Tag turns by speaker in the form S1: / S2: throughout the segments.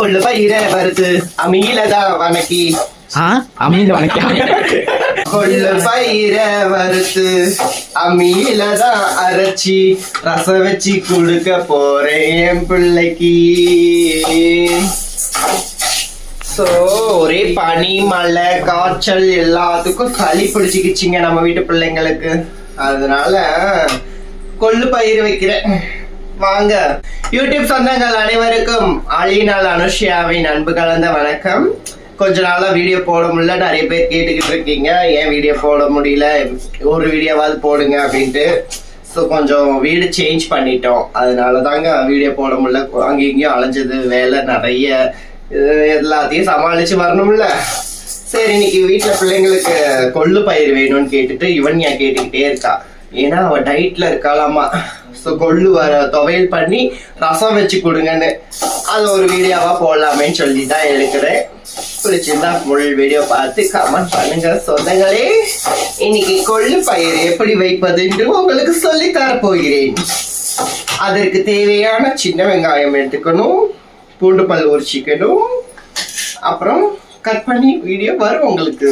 S1: கொள்ளு பயிர வருது அமீலதான் வணக்கி
S2: ஆ அமீல வணக்கம்
S1: கொள்ளு பயிர வறுத்து அமீலதான் அரைச்சி ரச வச்சு கொடுக்க போறேன் என் பிள்ளைக்கு ஒரே பனி மழை காய்ச்சல் எல்லாத்துக்கும் சளி பிடிச்சிக்கிச்சிங்க நம்ம வீட்டு பிள்ளைங்களுக்கு அதனால கொள்ளு பயிர் வைக்கிறேன் வாங்க யூடியூப் சொந்தங்கள் அனைவருக்கும் அழியினால் அனுஷியாவின் அன்பு கலந்த வணக்கம் கொஞ்ச நாளாக வீடியோ போட முடியல நிறைய பேர் கேட்டுக்கிட்டு இருக்கீங்க ஏன் வீடியோ போட முடியல ஒரு வீடியோவாவது போடுங்க அப்படின்ட்டு ஸோ கொஞ்சம் வீடு சேஞ்ச் பண்ணிட்டோம் அதனால தாங்க வீடியோ போட முடியல அங்கேயும் இங்கேயும் அலைஞ்சது வேலை நிறைய எல்லாத்தையும் சமாளித்து வரணும்ல சரி இன்னைக்கு வீட்டில் பிள்ளைங்களுக்கு கொள்ளு பயிர் வேணும்னு கேட்டுட்டு இவன் ஏன் கேட்டுக்கிட்டே இருக்கா ஏன்னா அவள் டயட்டில் இருக்காளாமா ஸோ கொள்ளு வர துவையல் பண்ணி ரசம் வச்சு கொடுங்கன்னு அது ஒரு வீடியோவாக போடலாமேன்னு சொல்லி தான் எடுக்கிறேன் சின்ன முள் வீடியோ பார்த்து கமெண்ட் பண்ணுங்க சொந்தங்களே இன்னைக்கு கொள்ளு பயிர் எப்படி வைப்பது என்று உங்களுக்கு சொல்லி போகிறேன் அதற்கு தேவையான சின்ன வெங்காயம் எடுத்துக்கணும் பூண்டு பல் உரிச்சிக்கணும் அப்புறம் கட் பண்ணி வீடியோ வரும் உங்களுக்கு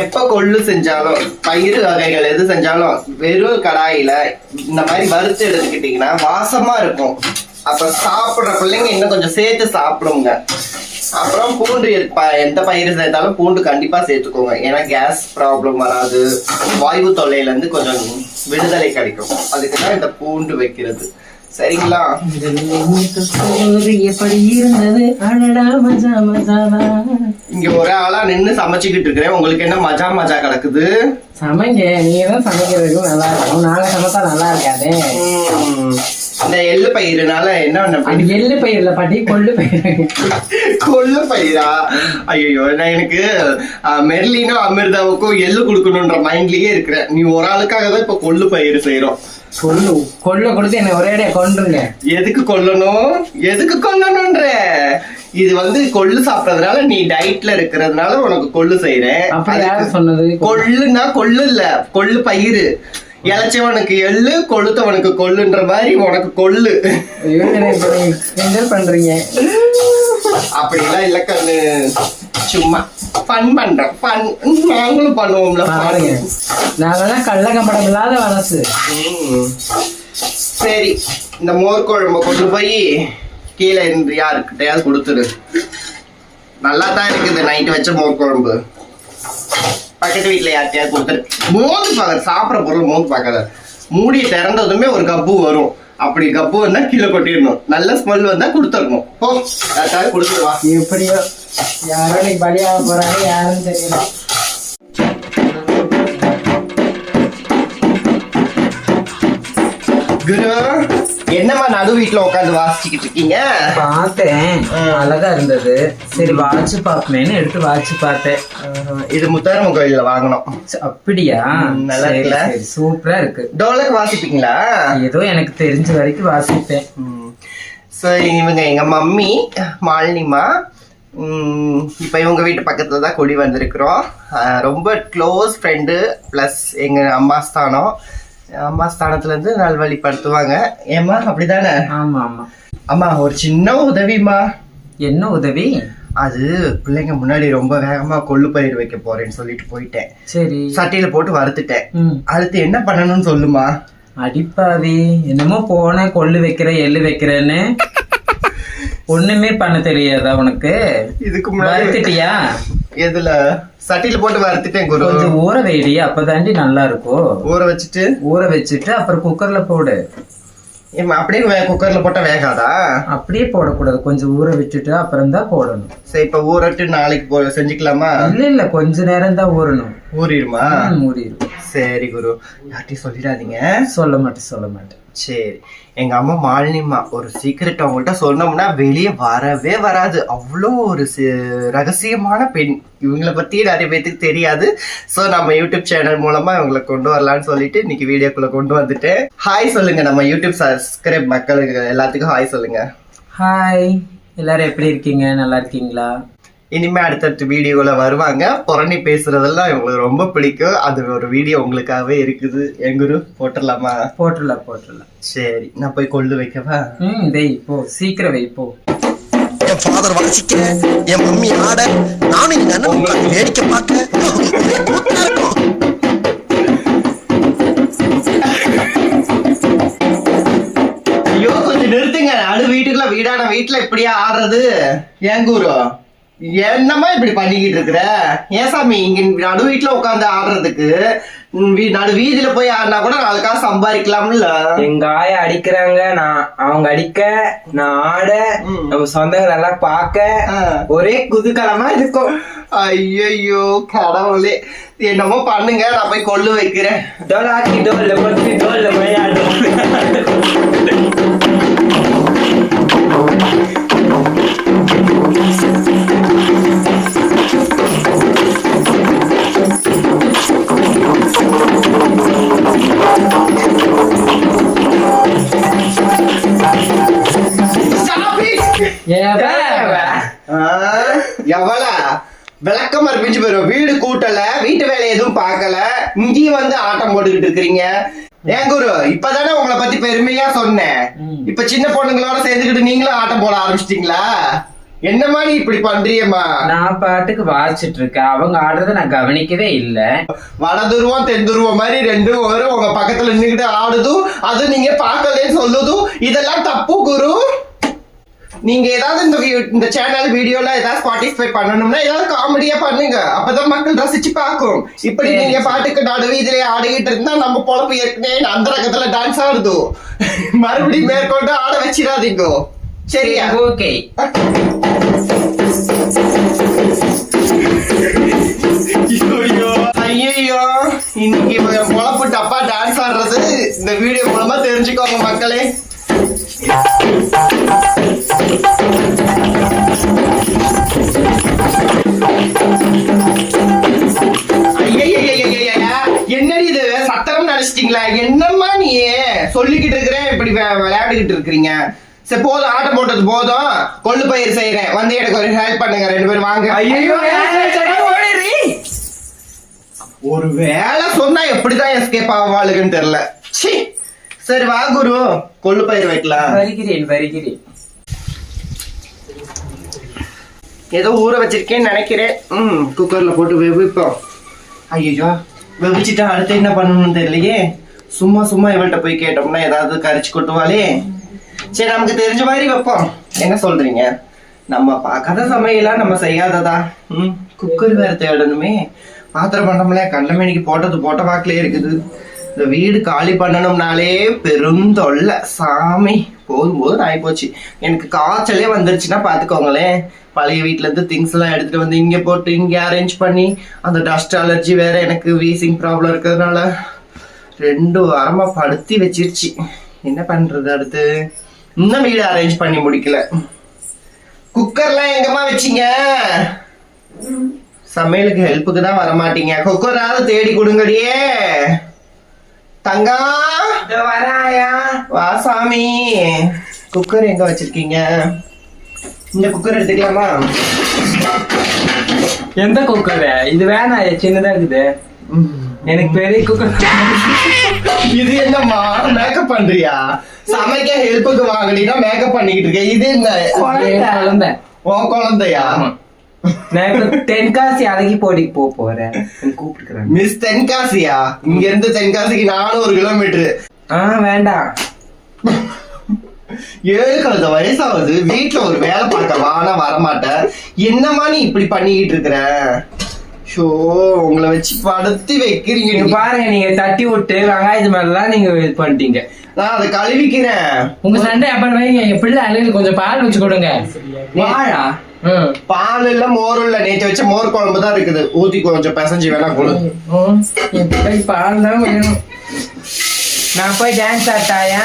S1: எப்ப கொள்ளு செஞ்சாலும் பயிறு வகைகள் எது செஞ்சாலும் வெறும் கடாயில இந்த மாதிரி வறுத்து எடுத்துக்கிட்டீங்கன்னா வாசமா இருக்கும் அப்ப சாப்பிடுற பிள்ளைங்க இன்னும் கொஞ்சம் சேர்த்து சாப்பிடுங்க அப்புறம் பூண்டு எந்த பயிர் சேர்த்தாலும் பூண்டு கண்டிப்பா சேர்த்துக்கோங்க ஏன்னா கேஸ் ப்ராப்ளம் வராது வாயு தொல்லையில இருந்து கொஞ்சம் விடுதலை கிடைக்கும் அதுக்கு தான் இந்த பூண்டு வைக்கிறது சரிங்களா எப்படி இருந்தது இங்க ஒரே ஆளா நின்னு சமைச்சுக்கிட்டு இருக்கிறேன் உங்களுக்கு என்ன மஜா மஜா கிடக்குது
S2: சமைங்க நீங்க தான் நல்லா இருக்கும் நாங்க சமைச்சா நல்லா இருக்காதே
S1: இந்த எள்ளு பயிர்னால என்ன
S2: பண்ண எள்ளு பயிர்ல பாட்டி கொள்ளு பயிர்
S1: கொள்ளு பயிரா ஐயோ நான் எனக்கு மெர்லினோ அமிர்தாவுக்கும் எள்ளு கொடுக்கணுன்ற மைண்ட்லயே இருக்கிறேன் நீ ஒரு ஆளுக்காக தான் இப்ப கொள்ளு பயிர் செய்யறோம்
S2: சொல்லு கொல்ல கொடுத்து என்ன ஒரே அடையா கொண்டுருங்க
S1: எதுக்கு கொல்லணும் எதுக்கு கொல்லணும்ன்ற இது வந்து கொள்ளு சாப்பிட்றதுனால நீ டயட்ல இருக்கிறதுனால உனக்கு கொள்ளு செய்யறேன்
S2: அப்படி யார் சொன்னது
S1: கொள்ளுன்னா கொள்ளு இல்ல கொள்ளு பயிறு இளைச்சவனுக்கு எள்ளு கொளுத்தவனுக்கு கொள்ளுன்ற மாதிரி உனக்கு கொள்ளு பண்றீங்க அப்படிலாம் இல்ல கண்ணு சும்மா ஃபன் பண்றேன் ஃபன் நாங்களும் பண்ணுவோம்ல
S2: பாருங்க நாங்களாம் கள்ளகம்படம் இல்லாத மனசு
S1: சரி இந்த மோர் குழம்பு கொண்டு போய் கீழே இருந்து யாருக்கிட்டையாவது கொடுத்துரு நல்லா தான் இருக்குது நைட்டு வச்ச மோர் குழம்பு பக்கத்து வீட்டில் யார்கிட்டயாவது கொடுத்துரு மோந்து பார்க்குற சாப்பிட்ற பொருள் மோந்து பார்க்குற மூடி திறந்ததுமே ஒரு கப்பு வரும் அப்படி கப்பு வந்தா கீழே கொட்டிடணும் நல்ல ஸ்மெல் வந்தா கொடுத்துடணும் யாருக்காவது கொடுத்துருவா
S2: எப்படியோ யாரும் நீ பலியாக போறாங்க யாரும் தெரியல
S1: குரு என்னம்மா நடு வீட்டுல உட்காந்து வாசிச்சுக்கிட்டு இருக்கீங்க
S2: பார்த்தேன் அழகா இருந்தது சரி வாட்ச் பார்க்கணும்னு எடுத்து வாட்ச் பார்த்தேன்
S1: இது முத்தாரம்மன் கோயில்ல வாங்கினோம்
S2: அப்படியா நல்லா இருக்குல்ல சூப்பரா இருக்கு
S1: டோலக் வாசிப்பீங்களா
S2: ஏதோ எனக்கு தெரிஞ்ச வரைக்கும் வாசிப்பேன்
S1: ஸோ இவங்க எங்க மம்மி மாலினிமா இப்போ இவங்க வீட்டு பக்கத்தில் தான் குடி வந்திருக்கிறோம் ரொம்ப க்ளோஸ் ஃப்ரெண்டு ப்ளஸ் எங்கள் அம்மா ஸ்தானம் அம்மா ஸ்தானத்துல இருந்து வழிப்படுத்துவாங்க ஏம்மா அப்படிதானே ஆமா ஆமா அம்மா ஒரு சின்ன உதவிம்மா என்ன உதவி அது பிள்ளைங்க முன்னாடி ரொம்ப வேகமா கொள்ளு பயிர் வைக்க போறேன்னு சொல்லிட்டு போயிட்டேன் சரி சட்டையில போட்டு வறுத்துட்டேன் அடுத்து என்ன பண்ணணும்னு சொல்லுமா
S2: அடிப்பாவி என்னமோ போன கொள்ளு வைக்கிற எள்ளு வைக்கிறேன்னு ஒண்ணுமே பண்ண தெரியாதா உனக்கு இதுக்கு முன்னாடி வறுத்துட்டியா
S1: இதுல சட்டில போட்டு வறுத்துட்டேன் குரு
S2: கொஞ்சம் ஊற வைடி அப்பதாண்டி நல்லா இருக்கும் ஊற வச்சுட்டு ஊற வச்சுட்டு அப்புறம் குக்கர்ல போடு
S1: அப்படியே குக்கர்ல போட்டா வேகாதா
S2: அப்படியே போடக்கூடாது கொஞ்சம் ஊற விட்டுட்டு அப்புறம் தான் போடணும்
S1: சரி இப்ப ஊறட்டு நாளைக்கு போ செஞ்சுக்கலாமா
S2: இல்ல இல்ல கொஞ்ச நேரம் தான் ஊறணும் ஊறிடுமா ஊறிடும்
S1: சரி குரு யார்ட்டையும் சொல்லிடாதீங்க
S2: சொல்ல மாட்டேன் சொல்ல மாட்டேன்
S1: சரி எங்கள் அம்மா மாலினிமா ஒரு சீக்கிரட் அவங்கள்ட்ட சொன்னோம்னா வெளியே வரவே வராது அவ்வளோ ஒரு ரகசியமான பெண் இவங்களை பற்றி நிறைய பேத்துக்கு தெரியாது ஸோ நம்ம யூடியூப் சேனல் மூலமாக இவங்களை கொண்டு வரலான்னு சொல்லிட்டு இன்னைக்கு வீடியோக்குள்ளே கொண்டு வந்துட்டேன் ஹாய் சொல்லுங்கள் நம்ம யூடியூப் சப்ஸ்கிரைப் மக்களுக்கு எல்லாத்துக்கும் ஹாய் சொல்லுங்கள்
S2: ஹாய் எல்லாரும் எப்படி இருக்கீங்க நல்லா இருக்கீங்களா
S1: இனிமேல் அடுத்தடுத்த வீடியோவில் வருவாங்க புறணி பேசுறதெல்லாம் இவங்களுக்கு ரொம்ப பிடிக்கும் அது ஒரு வீடியோ உங்களுக்காகவே இருக்குது எங்குரு போட்டுடலாமா
S2: போட்டுடலாம் போட்டுடலாம்
S1: சரி நான் போய் கொள்ளு வைக்கவா
S2: ம் வெய் போ சீக்கிரம் வைப்போம்
S1: என் ஃபாதர் வாசிக்க என் மம்மி ஆட நானும் எங்க அண்ணன் வேடிக்கை பார்க்க ஐயோ கொஞ்சம் நிறுத்துங்க அடு வீட்டுக்குள்ள வீடான வீட்டுல இப்படியா ஆடுறது ஏங்கூரோ என்னம்மா இப்படி பண்ணிக்கிட்டு இருக்கிற ஏன் சாமி இங்க நடு வீட்டுல உட்காந்து ஆடுறதுக்கு நடு வீதியில போய் ஆடினா கூட நாளுக்காக சம்பாதிக்கலாம்ல
S2: எங்க ஆய அடிக்கிறாங்க நான் அவங்க அடிக்க நான் ஆட நம்ம சொந்தங்கள் எல்லாம் பார்க்க ஒரே குதுகலமா இருக்கும்
S1: ஐயோ கடவுளே என்னமோ பண்ணுங்க நான் போய் கொள்ளு வைக்கிறேன்
S2: டோலாக்கி டோல்ல டோல்ல போய் எவ்வளா
S1: விளக்கமா இருப்பிச்சு போயிரும் வீடு கூட்டல வீட்டு வேலை எதுவும் பார்க்கல இங்கேயும் வந்து ஆட்டம் போட்டுக்கிட்டு இருக்கிறீங்க ஏன் குரு இப்பதானே உங்களை பத்தி பெருமையா சொன்னேன் இப்ப சின்ன பொண்ணுங்களோட சேர்ந்துக்கிட்டு நீங்களும் ஆட்டம் போட ஆரம்பிச்சிட்டீங்களா என்னமா நீ இப்படி பண்றியம்மா
S2: நான் பாட்டுக்கு வாசிச்சுட்டு இருக்கேன் அவங்க ஆடுறத நான் கவனிக்கவே இல்ல
S1: வடதுருவம் தென்துருவம் மாதிரி ரெண்டும் வரும் உங்க பக்கத்துல நின்றுகிட்டு ஆடுதும் அது நீங்க பார்க்கலன்னு சொல்லுதும் இதெல்லாம் தப்பு குரு நீங்க ஏதாவது இந்த இந்த சேனல் வீடியோல ஏதாவது பார்ட்டிசிபேட் பண்ணணும்னா ஏதாவது காமெடியா பண்ணுங்க அப்பதான் மக்கள் ரசிச்சு பார்க்கும் இப்படி நீங்க பாட்டுக்கு நடுவு இதுல ஆடிக்கிட்டு இருந்தா நம்ம பொழப்பு ஏற்கனவே அந்த ரகத்துல டான்ஸ் ஆடுது மறுபடியும் மேற்கொண்டு ஆட வச்சிடாதீங்க சரியா ஓகே கேக்குறீங்க சரி போதும் ஆட்டை போட்டது போதும் கொள்ளு பயிர் செய்யறேன் வந்து எனக்கு ஒரு ஹெல்ப் பண்ணுங்க ரெண்டு பேரும் வாங்க ஒரு வேலை சொன்னா எப்படிதான் எஸ்கேப் ஆவாளுக்குன்னு தெரியல சரி வா குரு கொள்ளு பயிர் வைக்கலாம்
S2: வருகிறேன் வருகிறேன்
S1: ஏதோ ஊற வச்சிருக்கேன்னு நினைக்கிறேன் ம் குக்கர்ல போட்டு வெவிப்போம் ஐயோ வெவிச்சிட்டா அடுத்து என்ன பண்ணணும்னு தெரியலையே சும்மா சும்மா இவள்கிட்ட போய் கேட்டோம்னா ஏதாவது கரைச்சு கொட்டுவாளே சரி நமக்கு தெரிஞ்ச மாதிரி வைப்போம் என்ன சொல்றீங்க நம்ம பார்க்காத சமையலாம் நம்ம செய்யாததா ம் குக்கர் வேற தேடணுமே பாத்திரம் பண்ணோம்ல கண்டமேனிக்கு போட்டது போட்ட பார்க்கலே இருக்குது இந்த வீடு காலி பண்ணணும்னாலே பெருந்தொல்லை சாமி போகும்போது போதும் ஆகிப்போச்சு எனக்கு காய்ச்சலே வந்துருச்சுன்னா பார்த்துக்கோங்களேன் பழைய வீட்டிலேருந்து திங்ஸ் எல்லாம் எடுத்துகிட்டு வந்து இங்கே போட்டு இங்கே அரேஞ்ச் பண்ணி அந்த டஸ்ட் அலர்ஜி வேற எனக்கு வீசிங் ப்ராப்ளம் இருக்கிறதுனால ரெண்டு வாரமாக படுத்தி வச்சிருச்சு என்ன பண்ணுறது அடுத்து இன்னும் வீடு அரேஞ்ச் பண்ணி முடிக்கல குக்கர்லாம் எங்கம்மா வச்சீங்க சமையலுக்கு ஹெல்ப்புக்கு தான் வரமாட்டீங்க குக்கராவது தேடி கொடுங்கடியே தங்கா வராயா வா சாமி குக்கர் எங்க வச்சிருக்கீங்க இந்த குக்கர் எடுத்துக்கலாமா
S2: எந்த குக்கர் இது வேணாம் சின்னதா இருக்குது எனக்கு பெரிய குக்கர்
S1: இது என்னம்மா மேக்கப் பண்றியா சமைக்க ஹெல்ப்புக்கு வாங்கினா மேக்கப் பண்ணிக்கிட்டு இருக்கேன் இது
S2: என்ன குழந்தை
S1: உன் குழந்தையா
S2: தென்காசி அழகி போடி போக போறேன்
S1: மிஸ் தென்காசியா இங்க இருந்து தென்காசிக்கு நானூறு கிலோமீட்டர்
S2: ஆ வேண்டாம்
S1: ஏழு கழுத வயசாவது வீட்டுல ஒரு வேலை பார்க்கவா ஆனா வரமாட்டேன் என்னம்மா நீ இப்படி பண்ணிக்கிட்டு இருக்கிற ஷோ உங்களை வச்சு படுத்தி வைக்கிறீங்க
S2: நீங்க பாருங்க நீங்க தட்டி விட்டு வெங்காயத்து மேலாம் நீங்க இது பண்ணிட்டீங்க
S1: நான் அதை கழுவிக்கிறேன்
S2: உங்க சண்டை அப்படி வைங்க என் பிள்ளை அழகு கொஞ்சம் பால் வச்சு கொடுங்க வாழா
S1: பால் இல்ல மோர் இல்ல நேற்று வச்ச மோர் குழம்பு தான் இருக்குது ஊத்தி கொஞ்சம் பிசைஞ்சு வேணா கொடு
S2: பால் தான் நான் போய் டான்ஸ் ஆட்டாயா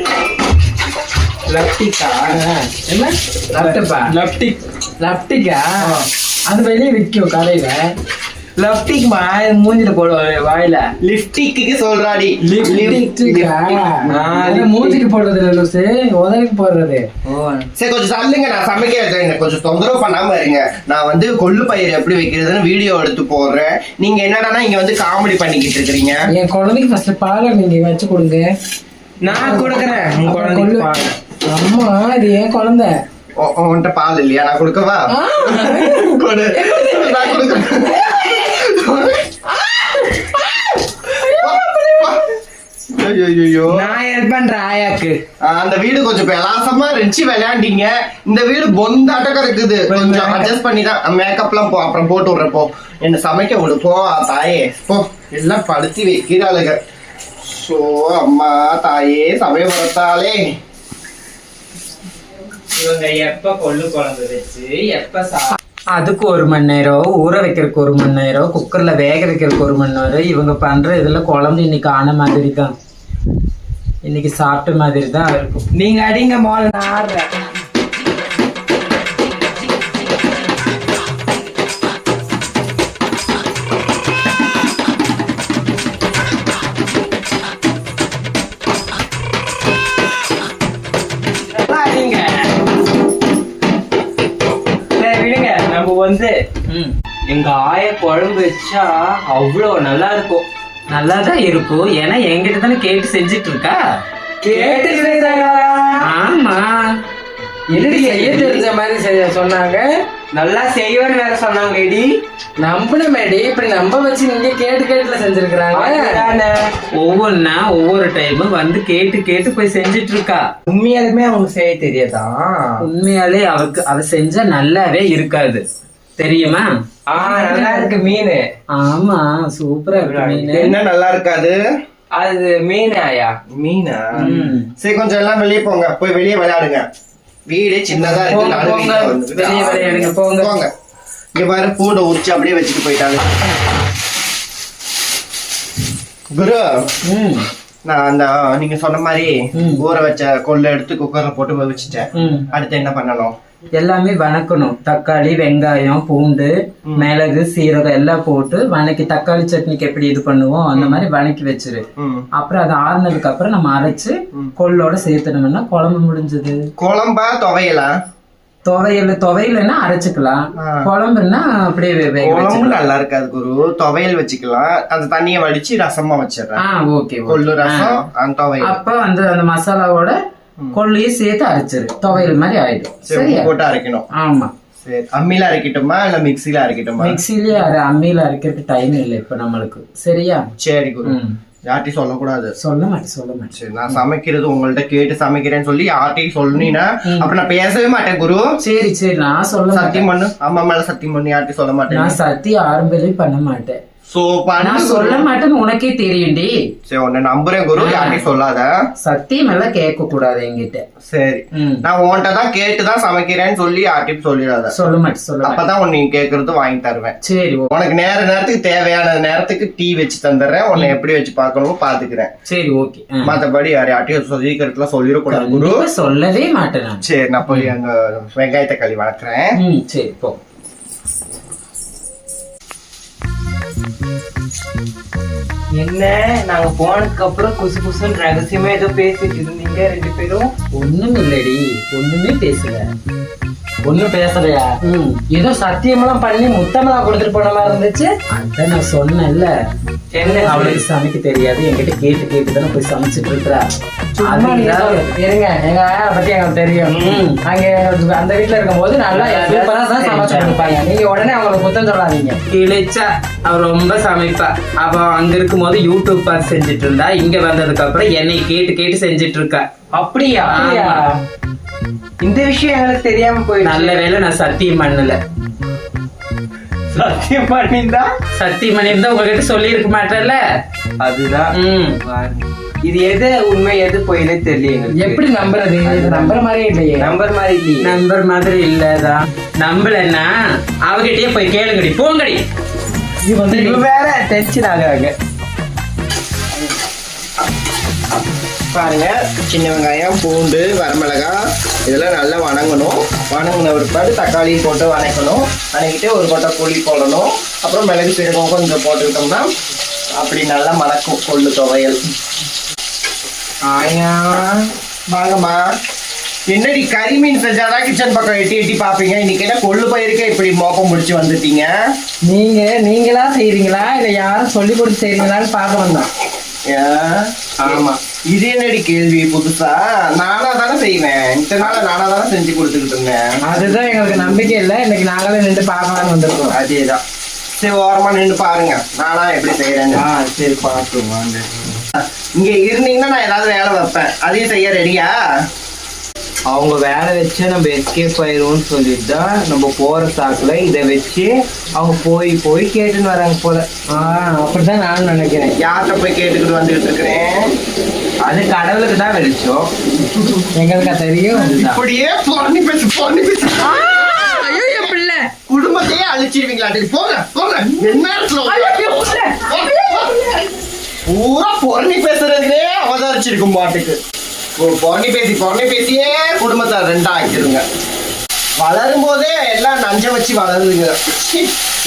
S2: லெப்டிக்கா என்ன லெப்டப்பா லெப்டிக் லெப்டிக்கா அது வெளியே விற்கும் கடையில லெப்டிக் வாய் மூஞ்சில போடுவாங்க வாயில
S1: லிப்டிக்கு சொல்றாடி
S2: மூஞ்சிக்கு போடுறது இல்ல லூசு உதவிக்கு போடுறது
S1: சரி கொஞ்சம் சொல்லுங்க நான் சமைக்க வைக்கிறேங்க கொஞ்சம் தொந்தரவு பண்ணாம இருங்க நான் வந்து கொள்ளு பயிர் எப்படி வைக்கிறதுன்னு வீடியோ எடுத்து போடுறேன் நீங்க என்னடானா இங்க வந்து காமெடி பண்ணிக்கிட்டு இருக்கிறீங்க
S2: என் குழந்தைக்கு ஃபர்ஸ்ட் பாலை நீங்க வச்சு கொடுங்க
S1: நான் கொடுக்குறேன் உன் குழந்தைக்கு பாலை
S2: அம்மா இது ஏன் குழந்தை
S1: உன்கிட்ட பால் இல்லையா நான் கொடுக்கவா கொடு நான் அந்த வீடு கொஞ்சம் பெலாசமா இருந்துச்சு விளையாண்டீங்க இந்த வீடு பொந்தாட்டக்கம் இருக்குது கொஞ்சம் அட்ஜஸ்ட் பண்ணி தான் மேக்கப்லாம் போ அப்புறம் போட்டு விடுறேன் போ என்ன சமைக்க விடு தாயே போ எல்லாம் படுத்தி வைக்கிறாளுங்க ஸோ அம்மா தாயே சமயம் பார்த்தாலே
S2: இவங்க எப்ப கொள்ளு குழம்பு வச்சு எப்ப சா அதுக்கு ஒரு மணி நேரம் ஊற வைக்கிறதுக்கு ஒரு மணி நேரம் குக்கர்ல வேக வைக்கிறதுக்கு ஒரு மணி நேரம் இவங்க பண்ற இதுல குழம்பு இன்னைக்கு ஆன மாதிரி தான் இன்னைக்கு சாப்பிட்ட மாதிரி தான் இருக்கும் நீங்க அடிங்க மோல் நாடுறேன் வந்து எங்க ஆய குழம்பு வச்சா அவ்வளோ நல்லா இருக்கும் நல்லா தான் இருக்கும் ஏன்னா என்கிட்ட தானே கேட்டு செஞ்சுட்டு இருக்கா
S1: கேட்டு
S2: ஆமா தெரிஞ்ச மாதிரி செய்ய சொன்னாங்க நல்லா வேற இப்படி நம்ப வச்சு நீங்க கேட்டு கேட்டுல ஒவ்வொரு வந்து கேட்டு கேட்டு போய் இருக்கா உண்மையாலுமே அவங்க செய்ய தெரியாதான் உண்மையாலே அவருக்கு அதை செஞ்சா நல்லாவே இருக்காது தெரியுமா
S1: நல்லா இருக்கு மீன்
S2: ஆமா சூப்பரா
S1: இருக்கு மீன் என்ன நல்லா இருக்காது அது மீனாயா மீனா சரி கொஞ்சம் எல்லாம் வெளியே போங்க போய் வெளியே விளையாடுங்க வீடு சின்னதா இருக்கு
S2: நாலு வெளியே விளையாடுங்க
S1: போங்க போங்க இங்க பாரு பூண்டை உரிச்சு அப்படியே வச்சுட்டு போயிட்டாங்க குரு ம் நான் அந்த நீங்க சொன்ன மாதிரி ஊற வச்ச கொள்ளை எடுத்து குக்கர்ல போட்டு வச்சுட்டேன் அடுத்து என்ன பண்ணணும்
S2: எல்லாமே வணக்கணும் தக்காளி வெங்காயம் பூண்டு மிளகு சீரகம் எல்லாம் போட்டு வணக்கி தக்காளி சட்னிக்கு எப்படி இது பண்ணுவோம் அந்த மாதிரி வணக்கி வச்சிரு அப்புறம் அது ஆறுனதுக்கு அப்புறம் நம்ம அரைச்சு கொள்ளோட சேர்த்துனோம்னா குழம்பு முடிஞ்சது
S1: குழம்பா துவையலா
S2: துவையல் துவையல்னா அரைச்சுக்கலாம் குழம்புன்னா அப்படியே
S1: குழம்பு நல்லா இருக்காது குரு துவையல் வச்சுக்கலாம் அந்த தண்ணியை வடிச்சு ரசமா
S2: வச்சிடறேன் ஓகே
S1: கொள்ளு ரசம் அந்த துவையல்
S2: அப்ப வந்து அந்த மசாலாவோட கொள்ளையும் சேர்த்து அரைச்சிரு துவையல் மாதிரி ஆயிடும்
S1: சரியா போட்டு அரைக்கணும் ஆமா சரி அம்மியில அரைக்கட்டுமா இல்ல மிக்சியில அரைக்கட்டுமா
S2: மிக்சிலேயே அரை அம்மியில அரைக்கிறதுக்கு டைம் இல்லை இப்ப நம்மளுக்கு சரியா
S1: சரி குரு யார்ட்டையும் சொல்லக்கூடாது
S2: சொல்ல மாட்டேன் சொல்ல
S1: மாட்டேன் நான் சமைக்கிறது உங்கள்ட்ட கேட்டு சமைக்கிறேன்னு சொல்லி யார்ட்டையும் சொன்னீங்கன்னா அப்புறம் நான் பேசவே மாட்டேன் குரு
S2: சரி சரி நான் சொல்ல
S1: சத்தியம் பண்ணு அம்மா மேல சத்தியம் பண்ணு யார்ட்டையும் சொல்ல
S2: மாட்டேன் நான் சத்தியம் ஆரம்பத்திலையும் பண்ண மாட்டேன் சோ நான் சொல்ல மாட்டேன்னு உனக்கே தெரியும்டி
S1: சரி உன்ன நம்புறேன் குரு யார்கிட்டயும் சொல்லாத
S2: சத்தியம் எல்லாம் கேட்க கூடாது என்கிட்ட
S1: சரி நான் உன்கிட்ட தான் கேட்டு தான் சமைக்கிறேன்னு சொல்லி யார்கிட்டயும் சொல்லிடாத
S2: சொல்ல மாட்டேன் சொல்ல
S1: அப்பதான் உன் நீ கேக்குறது வாங்கி தருவேன் சரி உனக்கு நேர நேரத்துக்கு தேவையான நேரத்துக்கு டீ வச்சு தந்துடுறேன் உன்னை எப்படி வச்சு பாக்கணுமோ பாத்துக்கிறேன் சரி ஓகே மத்தபடி யார் யார்ட்டையும் சீக்கிரத்துல சொல்லிடக்கூடாது குரு
S2: சொல்லவே மாட்டேன்
S1: சரி நான் போய் அங்க வெங்காயத்தை களி வளர்க்குறேன்
S2: சரி போ என்ன நாங்க போனதுக்கு அப்புறம் குசு குசுன்னு ரகசியமா ஏதோ பேசிட்டு இருந்தீங்க ரெண்டு பேரும் ஒண்ணும் இல்லடி ஒண்ணுமே பேசல ஒன்னும் பேசலையா ஏதோ சத்தியமெல்லாம் பண்ணி முத்தமெல்லாம் கொடுத்துட்டு போன மாதிரி இருந்துச்சு அத நான் சொன்னேன்ல என்ன அவளுக்கு சமைக்க தெரியாது என்கிட்ட கேட்டு கேட்டு தானே போய் சமைச்சிட்டு இருக்கிறா பத்தி எனக்கு தெரியும் அங்க அந்த வீட்டுல நல்லா நீங்க உடனே அவ ரொம்ப
S1: அங்க யூடியூப் செஞ்சிட்டு இருந்தா இங்க வந்ததுக்கு அப்புறம் என்னை கேட்டு கேட்டு செஞ்சுட்டு இருக்க
S2: அப்படியா இந்த விஷயம் எங்களுக்கு தெரியாம
S1: போய் நல்ல வேலை நான் சத்தியம் பண்ணல சத்தியம் பண்ணிருந்தா சத்தியம் பண்ணிருந்தா உங்ககிட்ட சொல்லி இருக்க மாட்டேன்ல அதுதான் இது எது உண்மை எது போயினே தெரியல
S2: எப்படி நம்புறது நம்பர் மாதிரி இல்லையே
S1: நம்பர் மாதிரி இல்லையே
S2: நம்பர் மாதிரி இல்லதான்
S1: நம்பலன்னா அவகிட்டயே போய் கேளுங்கடி போங்கடி
S2: வேற டென்ஷன் ஆகுறாங்க
S1: பாருங்க சின்ன வெங்காயம் பூண்டு வரமிளகா இதெல்லாம் நல்லா வணங்கணும் வணங்கின பிற்பாடு தக்காளி போட்டு வணக்கணும் வணக்கிட்டு ஒரு கொட்டை புளி போடணும் அப்புறம் மிளகு சீரகம் கொஞ்சம் போட்டுக்கிட்டோம்னா அப்படி நல்லா மணக்கும் கொள்ளு துவையல் ஆயா வாங்கம்மா என்னடி கறிமீன் மீன் கிச்சன் பக்கம் எட்டி எட்டி பார்ப்பீங்க இன்னைக்கு என்ன கொள்ளு பயிருக்கே இப்படி மோக்கம் முடிச்சு வந்துட்டீங்க
S2: நீங்கள் நீங்களா செய்கிறீங்களா இல்லை யாரும் சொல்லி கொடுத்து செய்கிறீங்களான்னு பார்க்க வந்தோம்
S1: ஆமா இது என்னடி கேள்வி புதுசா நானா தானே செய்வேன் இந்த நாள நானா தானே செஞ்சு கொடுத்துக்கிட்டு இருந்தேன்
S2: அதுதான் எங்களுக்கு நம்பிக்கை இல்லை இன்னைக்கு நாங்களே நின்று பார்க்கலாம்னு வந்திருக்கோம்
S1: அதேதான் சரி ஓரமா நின்று பாருங்க நானா எப்படி செய்யறேன்
S2: சரி பார்த்துருவோம்
S1: இங்க இருந்தீங்கன்னா நான் ஏதாவது வேலை வைப்பேன் அதையும் செய்ய ரெடியா
S2: அவங்க வேலை வச்சு நம்ம எஸ்கேப் ஆயிடுவோம்னு சொல்லிட்டு தான் நம்ம போகிற சாக்குல இதை வச்சு அவங்க போய் போய் கேட்டுன்னு வராங்க போல ஆஹ் அப்படிதான் நானும் நினைக்கிறேன்
S1: யார்கிட்ட போய் கேட்டுக்கிட்டு வந்துகிட்டு இருக்கிறேன்
S2: அது கடவுளுக்கு தான் வெளிச்சோம் எங்களுக்கு தெரியும்
S1: அப்படியே பொறணி பேசு பொறணி பேசு குடும்பத்தையே அழிச்சிருவீங்களா போங்க போங்க என்ன பூரா பொறணி பேசுறதுக்கே அவதாரிச்சிருக்கும் பாட்டுக்கு பொண்ணி பேசி பொண்ணி பேசியே குடும்பத்தை ரெண்டா ஆக்கிடுங்க வளரும் போதே எல்லாம் நஞ்ச வச்சு வளருதுங்க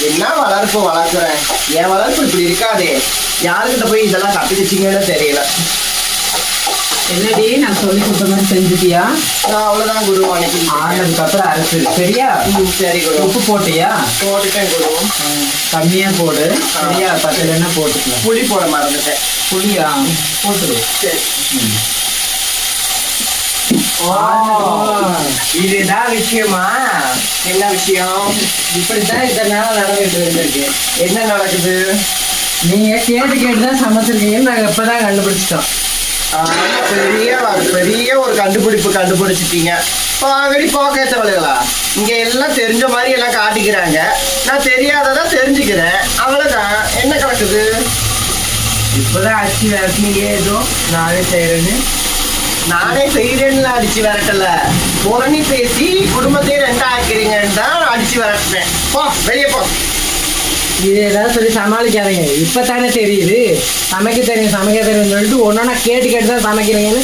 S1: என்ன வளர்ப்பு வளர்க்குறேன் என் வளர்ப்பு இப்படி இருக்காதே யாருக்கிட்ட போய் இதெல்லாம் கத்துக்கிச்சிங்கன்னு தெரியல
S2: என்னடி நான் சொல்லி கொடுத்த மாதிரி செஞ்சுட்டியா
S1: நான் அவ்வளோதான் குரு அன்னைக்கு
S2: ஆனதுக்கு அப்புறம் அரைச்சு சரியா சரி குரு உப்பு போட்டியா
S1: போட்டுட்டேன் குரு
S2: கம்மியாக போடு சரியா பத்தில் என்ன போட்டுக்கலாம்
S1: புளி போட மறந்துட்டேன்
S2: புளியா போட்டுருவோம் சரி
S1: இதுதான் விஷயமா என்ன விஷயம் இப்படித்தான் இதனால நடந்துட்டு இருந்திருக்கு என்ன நடக்குது
S2: நீங்க கேட்டு கேட்டுதான் சமைச்சிருக்கீங்கன்னு நாங்க இப்பதான் கண்டுபிடிச்சிட்டோம்
S1: பெரிய பெரிய ஒரு கண்டுபிடிப்பு கண்டுபிடிச்சிட்டீங்க பாகடி போக்கேத்தவளுகளா இங்க எல்லாம் தெரிஞ்ச மாதிரி எல்லாம் காட்டிக்கிறாங்க நான் தெரியாததான் தெரிஞ்சுக்கிறேன் அவ்வளவுதான் என்ன கிடக்குது
S2: இப்பதான் அச்சு வேறு ஏதோ நானே செய்யறேன்னு
S1: நானே செய்கிறேன்னு அடிச்சு விரட்டல முரணி பேசி குடும்பத்தையும் ரெண்டாக்கிறீங்கன்னு தான் அடிச்சு விரட்டினேன் போ வெளியே போ
S2: இது ஏதாவது சொல்லி சமாளிக்காதீங்க இப்போ தானே தெரியுது சமைக்க தெரியும் சமைக்க தெரியும்னு சொல்லிட்டு ஒன்றொன்னா கேட்டு கேட்டு தான் சமைக்கிறீங்கன்னு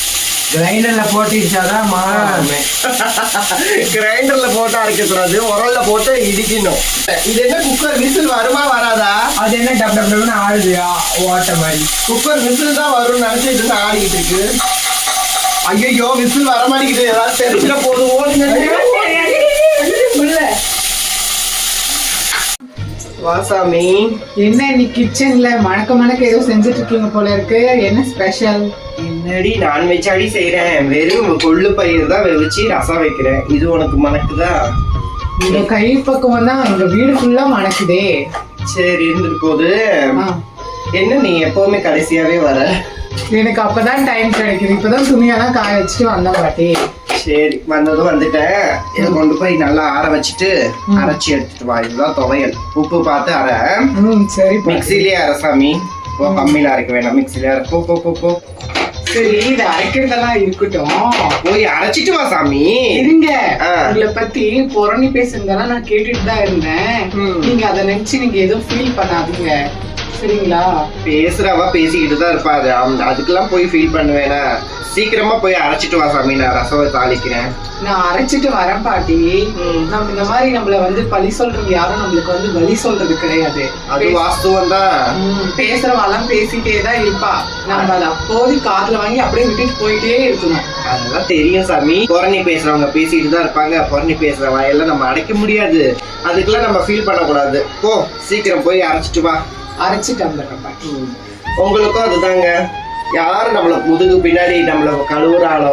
S2: கிரைண்டர்ல போட்டுச்சாதான்
S1: கிரைண்டர்ல போட்டா கூடாது உரல்ல போட்டு இடிக்கணும் இது என்ன குக்கர் விசில் வருமா வராதா
S2: அது என்ன டப் டப் ஆடுதுயா ஓட்ட மாதிரி
S1: குக்கர் விசில் தான் வரும்னு நினைச்சிட்டு இருந்து ஆடிக்கிட்டு இருக்கு ஐயோ விசில் வர மாட்டேங்குது ஏதாவது தெரிஞ்சுட போதும் ஓடுங்க வாசாமி
S2: என்ன இன்னைக்கு கிச்சன்ல மணக்க மணக்க ஏதோ செஞ்சுட்டு இருக்கீங்க போல இருக்கு என்ன ஸ்பெஷல்
S1: என்னடி நான்வெஜ் அடி செய்யறேன் வெறும் கொள்ளு பயிர் தான் வெவிச்சு ரசம் வைக்கிறேன் இது உனக்கு மணக்குதா
S2: இந்த கை பக்கம் தான் எங்க வீடு ஃபுல்லா மணக்குதே
S1: சரி இருந்துட்டு போது என்ன நீ எப்பவுமே கடைசியாவே வர
S2: எனக்கு அப்பதான் டைம் கிடைக்குது இப்பதான் துணியெல்லாம் காய வச்சுட்டு வந்த மாட்டேன்
S1: சரி வந்ததும் வந்துட்டேன் இதை கொண்டு போய் நல்லா ஆற வச்சுட்டு அரைச்சி எடுத்துட்டு வா இதுதான் துவையல் உப்பு பார்த்து அரை சரி மிக்சிலேயே அரை சாமி ஓ கம்மியில அரைக்க வேணாம் மிக்சிலே அரை போ போ போ
S2: சரி இது அரைக்கிறதெல்லாம் இருக்கட்டும்
S1: போய் அரைச்சிட்டு வா சாமி
S2: இருங்க உங்களை பத்தி புறணி பேசுனதெல்லாம் நான் கேட்டுட்டு தான் இருந்தேன் நீங்க அதை நினைச்சு நீங்க எதுவும் ஃபீல் பண்ணாதீங்க பேசுறீங்களா
S1: பேசுறவ பேசிக்கிட்டு தான் இருப்பா அது அதுக்கெல்லாம் போய் ஃபீல் பண்ணுவேனா சீக்கிரமா போய் அரைச்சிட்டு வா சாமி நான் ரசம் தாளிக்கிறேன்
S2: நான் அரைச்சிட்டு வரேன் பாட்டி நம்ம இந்த மாதிரி நம்மள வந்து பழி சொல்றது யாரும் நம்மளுக்கு வந்து வழி சொல்றது கிடையாது
S1: அது வாஸ்துவம் தான்
S2: பேசுறவாலாம் பேசிட்டே தான் இருப்பா நம்ம அதை அப்போது காதுல வாங்கி அப்படியே விட்டுட்டு போயிட்டே இருக்கணும்
S1: அதெல்லாம் தெரியும் சாமி குரணி பேசுறவங்க பேசிட்டு தான் இருப்பாங்க குரணி பேசுற வாயெல்லாம் நம்ம அடைக்க முடியாது அதுக்கெல்லாம் நம்ம ஃபீல் பண்ணக்கூடாது போ சீக்கிரம் போய் அரைச்சிட்டு வா
S2: அரைச்சிட்டு வந்துடுறப்பா
S1: உங்களுக்கும் அதுதாங்க யார் நம்மளை முதுகு பின்னாடி நம்மளை கழுவுறாலோ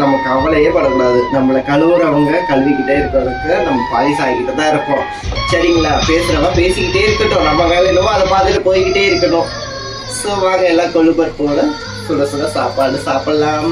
S1: நம்ம கவலையே படக்கூடாது நம்மளை கழுவுறவங்க கல்விக்கிட்டே இருக்கிறதுக்கு நம்ம பாயசாகிட்டு ஆகிக்கிட்டு தான் இருப்போம் சரிங்களா பேசுகிறவங்க பேசிக்கிட்டே இருக்கட்டும் நம்ம வேலையிலும் அதை பார்த்துட்டு போய்கிட்டே இருக்கணும் ஸோ வாங்க எல்லாம் கொழுப்பருப்போட சுட சுட சாப்பாடு சாப்பிட்லாம்